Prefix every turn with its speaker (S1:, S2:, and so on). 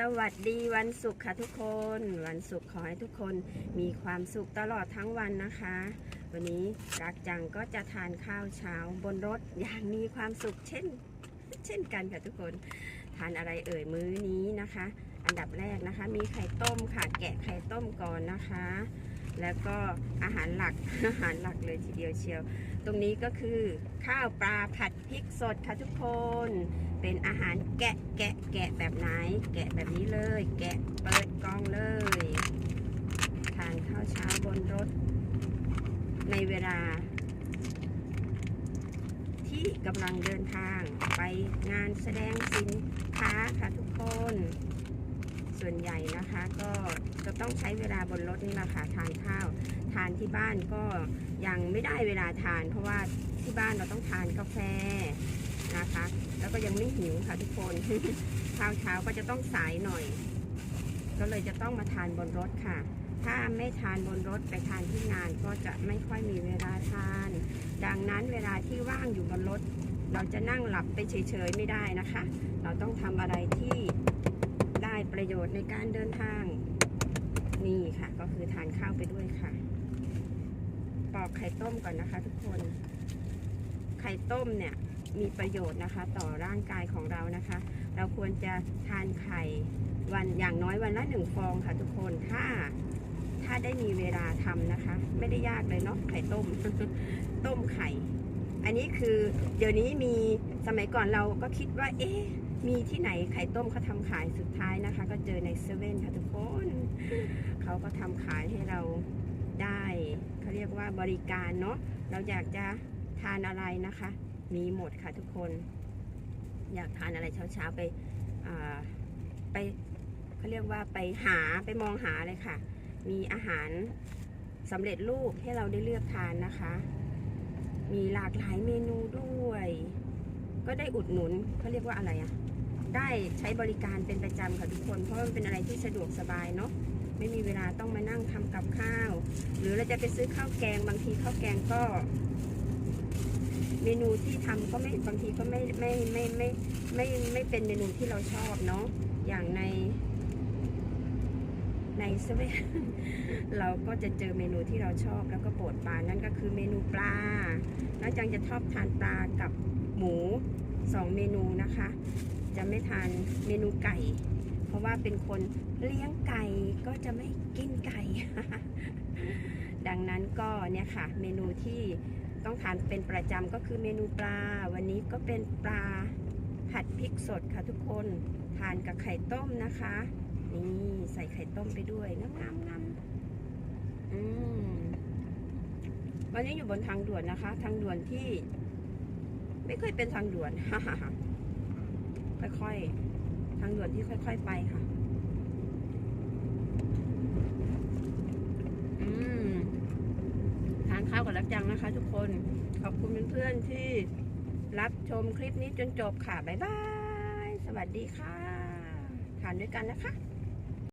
S1: สวัสดีวันศุกร์ค่ะทุกคน วันศุกร์ขอให้ทุกคนมีความสุขตลอดทั้งวันนะคะ วันนี้รักจังก็จะทานข้าวเช้าบนรถอย่างมีความสุขเช่น เช่นกันค่ะทุกคน ทานอะไรเอ่ยมื้อนี้นะคะ อันดับแรกนะคะ มีไข่ต้มค่ะ แกะไข่ต้มก่อนนะคะ แล้วก็อาหารหลัก อาหารหลักเลยทีเดียวเชียว ตรงนี้ก็คือข้าวปลาผัดพริกสดค่ะทุกคน เป็นอาหารแกะแกะแกะแบบไหน แกะแบบนี้เลย แกะเปิดกล่องเลย ทานข้าวเช้าบนรถ ในเวลาที่กำลังเดินทางไปงานแสดงสินค้าค่ะทุกคน ส่วนใหญ่นะคะ ก็จะต้องใช้เวลาบนรถนี่แหละค่ะทานข้าว ทานที่บ้านก็ยังไม่ได้เวลาทาน เพราะว่าที่บ้านเราต้องทานกาแฟนะคะ แล้วก็ยังไม่หิวค่ะทุกคนข้าวเช้าก็จะต้องสายหน่อย ก็เลยจะต้องมาทานบนรถค่ะ ถ้าไม่ทานบนรถไปทานที่งานก็จะไม่ค่อยมีเวลาทาน ดังนั้นเวลาที่ว่างอยู่บนรถ เราจะนั่งหลับไปเฉยๆไม่ได้นะคะ เราต้องทำอะไรที่ ประโยชน์ในการเดินทาง นี่ค่ะ ก็คือทานข้าวไปด้วยค่ะ ปอกไข่ต้มก่อนนะคะ ทุกคน ไข่ต้มเนี่ยมีประโยชน์นะคะ ต่อร่างกายของเรานะคะ เราควรจะทานไข่วันอย่างน้อยวันละหนึ่งฟองค่ะ ทุกคนถ้าถ้าได้มีเวลาทำนะคะ ไม่ได้ยากเลยเนาะไข่ต้ม ต้มไข่ อันนี้คือเดี๋ยวนี้มีสมัยก่อนเราก็คิดว่า เอ๊ะ มีที่ไหนไข่ต้มเขาทำขายสุดท้ายนะคะ ก็เจอในเซเว่นค่ะทุกคน เขาก็ทำขายให้เราได้เขาเรียกว่าบริการเนาะเราอยากจะทานอะไรนะคะ มีหมดค่ะทุกคน อยากทานอะไรเช้าๆไปไปเขาเรียกว่าไปหาไปมองหาเลยค่ะ มีอาหารสำเร็จรูปให้เราได้เลือกทานนะคะ มีหลากหลายเมนูด้วย ก็ได้อุดหนุนเขาเรียกว่าอะไรอะ ได้ใช้บริการเป็นประจำค่ะทุกคน เพราะมันเป็นอะไรที่สะดวกสบายเนาะไม่มีเวลาต้องมานั่งทำกับข้าว หรือเราจะไปซื้อข้าวแกงบางทีข้าวแกงก็ เมนูที่ทำก็ไม่บางทีก็ไม่ไม่ไม่ไม่ไม่ไม่ไม่เป็นเมนูที่เราชอบเนาะอย่างในในเซเว่นเราก็จะเจอเมนูที่เราชอบแล้วก็โปรดปรานนั่นก็คือเมนูปลา แล้วจังจะชอบทานปลากับหมูสองเมนูนะคะ จะไม่ทานเมนูไก่ เพราะว่าเป็นคนเลี้ยงไก่ก็จะไม่กินไก่ ดังนั้นก็เนี่ยค่ะ เมนูที่ต้องทานเป็นประจำก็คือเมนูปลา วันนี้ก็เป็นปลาผัดพริกสดค่ะทุกคนทานกับไข่ต้มนะคะ นี่ใส่ไข่ต้มไปด้วยงามงามงามอืมวันนี้อยู่บนทางด่วนนะคะ ทางด่วนที่ ไม่เคยเป็นทางด่วน ค่อยๆ ทางด่วนที่ค่อยๆไปค่ะ อืมทานข้าวกับรักจังนะคะ ทุกคน ขอบคุณเพื่อนๆที่รับชมคลิปนี้จนจบค่ะ บ๊ายบาย สวัสดีค่ะ ทานด้วยกันนะคะ